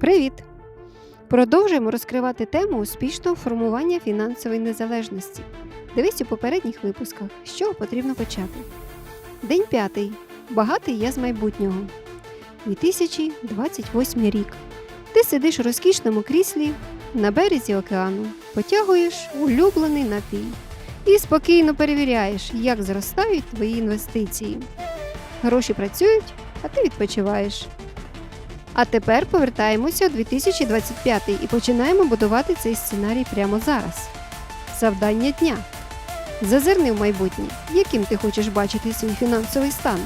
Привіт! Продовжуємо розкривати тему успішного формування фінансової незалежності. Дивись у попередніх випусках, з чого потрібно почати. День п'ятий. Багатий я з майбутнього. 2028 рік. Ти сидиш у розкішному кріслі на березі океану, потягуєш улюблений напій і спокійно перевіряєш, як зростають твої інвестиції. Гроші працюють, а ти відпочиваєш. А тепер повертаємося у 2025 і починаємо будувати цей сценарій прямо зараз. Завдання дня. Зазирни в майбутнє, яким ти хочеш бачити свій фінансовий стан.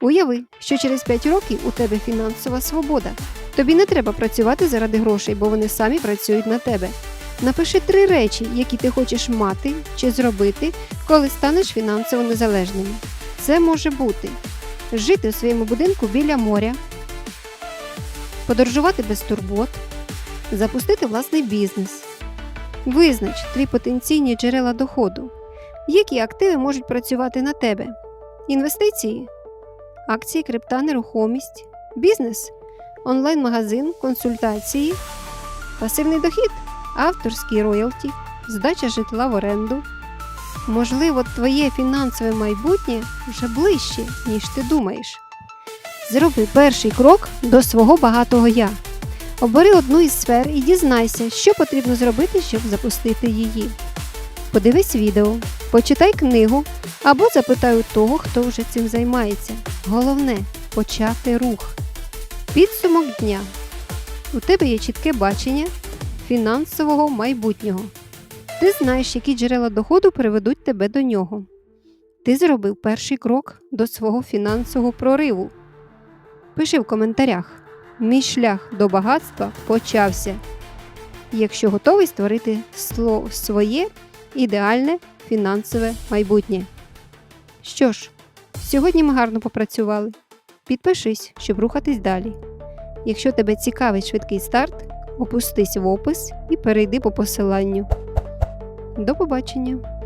Уяви, що через 5 років у тебе фінансова свобода. Тобі не треба працювати заради грошей, бо вони самі працюють на тебе. Напиши три речі, які ти хочеш мати чи зробити, коли станеш фінансово незалежним. Це може бути жити у своєму будинку біля моря, подорожувати без турбот, запустити власний бізнес. Визнач три потенційні джерела доходу, які активи можуть працювати на тебе: інвестиції, акції, крипта, нерухомість, бізнес, онлайн-магазин, консультації, пасивний дохід, авторський роялті, здача житла в оренду. Можливо, твоє фінансове майбутнє вже ближче, ніж ти думаєш. Зроби перший крок до свого багатого я. Обери одну із сфер і дізнайся, що потрібно зробити, щоб запустити її. Подивись відео, почитай книгу або запитай у того, хто вже цим займається. Головне почати рух. Підсумок дня. У тебе є чітке бачення фінансового майбутнього. Ти знаєш, які джерела доходу приведуть тебе до нього. Ти зробив перший крок до свого фінансового прориву. Пиши в коментарях. Мій шлях до багатства почався. Якщо готовий створити своє ідеальне фінансове майбутнє. Що ж, сьогодні ми гарно попрацювали. Підпишись, щоб рухатись далі. Якщо тебе цікавить швидкий старт, опустись в опис і перейди по посиланню. До побачення!